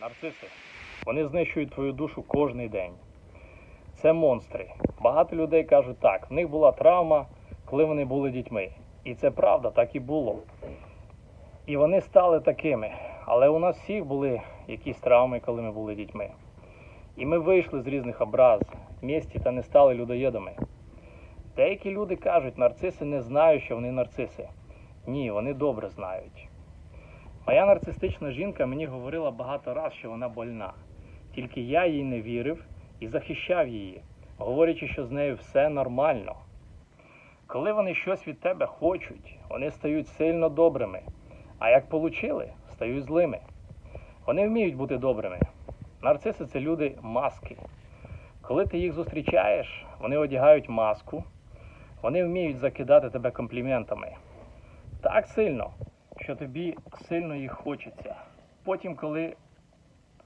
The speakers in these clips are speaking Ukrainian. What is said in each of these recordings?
нарциси. Вони знищують твою душу кожний день. Це монстри. Багато людей кажуть так, в них була травма, коли вони були дітьми. І це правда, так і було. І вони стали такими. Але у нас всіх були якісь травми, коли ми були дітьми. І ми вийшли з різних образ, місті та не стали людоєдами. Деякі люди кажуть, нарциси не знають, що вони нарциси. Ні, вони добре знають. Моя нарцистична жінка мені говорила багато разів, що вона больна. Тільки я їй не вірив і захищав її, говорячи, що з нею все нормально. Коли вони щось від тебе хочуть, вони стають сильно добрими, а як получили, стають злими. Вони вміють бути добрими. Нарциси це люди маски. Коли ти їх зустрічаєш, вони одягають маску, вони вміють закидати тебе компліментами. Так сильно, що тобі сильно їх хочеться. Потім, коли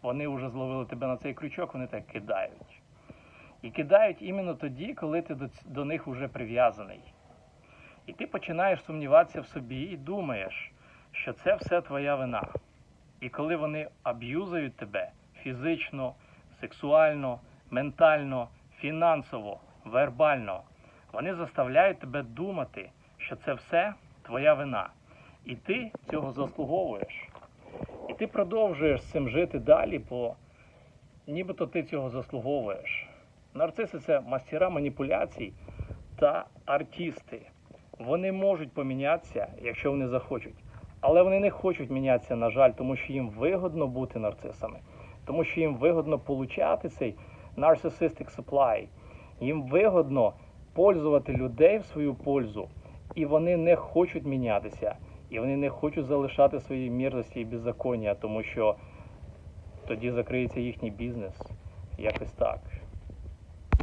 вони вже зловили тебе на цей крючок, вони так кидають. І кидають іменно тоді, коли ти до, до них вже прив'язаний. І ти починаєш сумніватися в собі і думаєш, що це все твоя вина. І коли вони аб'юзують тебе фізично, сексуально, ментально, фінансово, вербально, вони заставляють тебе думати, що це все твоя вина. І ти цього заслуговуєш. І ти продовжуєш з цим жити далі, бо нібито ти цього заслуговуєш. Нарциси це мастера маніпуляцій та артисти. Вони можуть помінятися, якщо вони захочуть. Але вони не хочуть мінятися, на жаль, тому що їм вигодно бути нарцисами, тому що їм вигодно получати цей narcissistic supply. Їм вигодно пользувати людей в свою пользу, і вони не хочуть мінятися, і вони не хочуть залишати свої мірності і беззаконня, тому що тоді закриється їхній бізнес. Якось так.